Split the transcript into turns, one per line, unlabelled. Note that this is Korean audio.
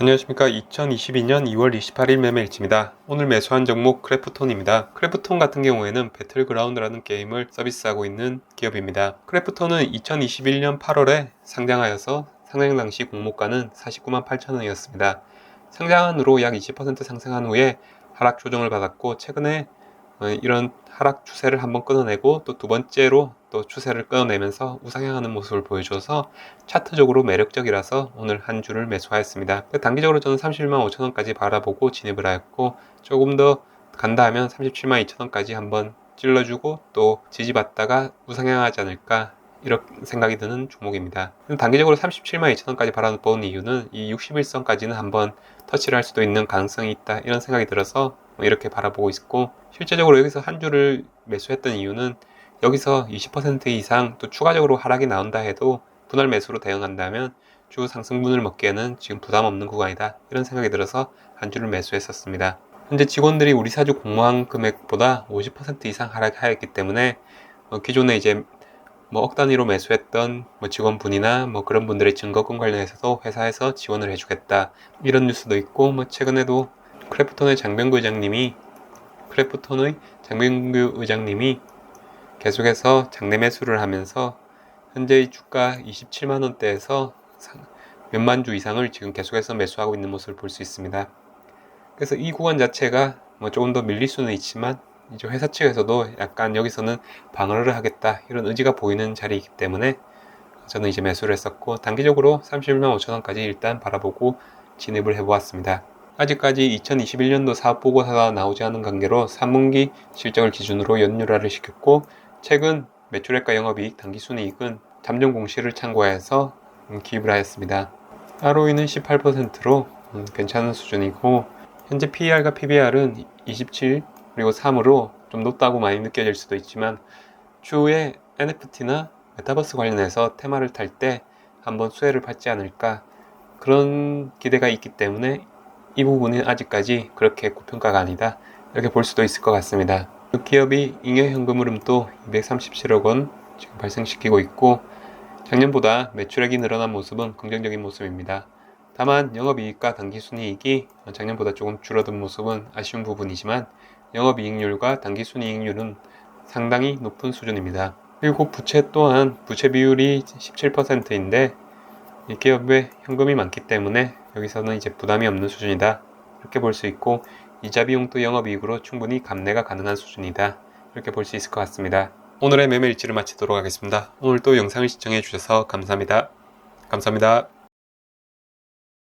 안녕하십니까. 2022년 2월 28일 매매일지입니다. 오늘 매수한 종목 크래프톤입니다. 크래프톤 같은 경우에는 배틀그라운드라는 게임을 서비스하고 있는 기업입니다. 크래프톤은 2021년 8월에 상장하여서 상장 당시 공모가는 49만 8천 원이었습니다. 상장한 후로 약 20% 상승한 후에 하락 조정을 받았고 최근에 어, 이런 하락 추세를 한번 끊어내고 또 두 번째로 또 추세를 끊어내면서 우상향하는 모습을 보여줘서 차트적으로 매력적이라서 오늘 한 주를 매수하였습니다. 단기적으로 저는 31만 5천원까지 바라보고 진입을 하였고 조금 더 간다 하면 37만 2천원까지 한번 찔러주고 또 지지받다가 우상향하지 않을까 이런 생각이 드는 종목입니다. 단기적으로 37만 2천원까지 바라보는 이유는 이 61선까지는 한번 터치를 할 수도 있는 가능성이 있다 이런 생각이 들어서 이렇게 바라보고 있고 실제적으로 여기서 한 주를 매수했던 이유는 여기서 20% 이상 또 추가적으로 하락이 나온다 해도 분할 매수로 대응한다면 주 상승분을 먹기에는 지금 부담 없는 구간이다 이런 생각이 들어서 한 주를 매수했었습니다. 현재 직원들이 우리 사주 공모한 금액보다 50% 이상 하락하였기 때문에 어, 기존에 이제 뭐 억 단위로 매수했던 뭐 직원분이나 뭐 그런 분들의 증거금 관련해서도 회사에서 지원을 해주겠다 이런 뉴스도 있고 뭐 최근에도 크래프톤의 장병구 의장님이 크래프톤의 장병구 의장님이 계속해서 장내 매수를 하면서 현재의 주가 27만 원대에서 몇만 주 이상을 지금 계속해서 매수하고 있는 모습을 볼 수 있습니다. 그래서 이 구간 자체가 뭐 조금 더 밀릴 수는 있지만 이제 회사 측에서도 약간 여기서는 방어를 하겠다 이런 의지가 보이는 자리이기 때문에 저는 이제 매수를 했었고 단기적으로 31만 5천 원까지 일단 바라보고 진입을 해보았습니다. 아직까지 2021년도 사업보고서가 나오지 않은 관계로 3분기 실적을 기준으로 연율화를 시켰고 최근 매출액과 영업이익, 당기순이익은 잠정 공시를 참고해서 기입을 하였습니다. ROE는 18%로 음, 괜찮은 수준이고 현재 PER과 PBR은 27 그리고 3으로 좀 높다고 많이 느껴질 수도 있지만 추후에 NFT나 메타버스 관련해서 테마를 탈 때 한번 수혜를 받지 않을까 그런 기대가 있기 때문에 이 부분은 아직까지 그렇게 고평가가 아니다 이렇게 볼 수도 있을 것 같습니다. 그 기업이 잉여현금 흐름도 237억 원 지금 발생시키고 있고 작년보다 매출액이 늘어난 모습은 긍정적인 모습입니다. 다만 영업이익과 당기순이익이 작년보다 조금 줄어든 모습은 아쉬운 부분이지만 영업이익률과 당기순이익률은 상당히 높은 수준입니다. 그리고 부채 또한 부채 비율이 17%인데 이 기업에 현금이 많기 때문에 여기서는 이제 부담이 없는 수준이다 이렇게 볼 수 있고 이자 비용도 영업이익으로 충분히 감내가 가능한 수준이다 이렇게 볼 수 있을 것 같습니다. 오늘의 매매 일지를 마치도록 하겠습니다. 오늘도 영상을 시청해 주셔서 감사합니다. 감사합니다.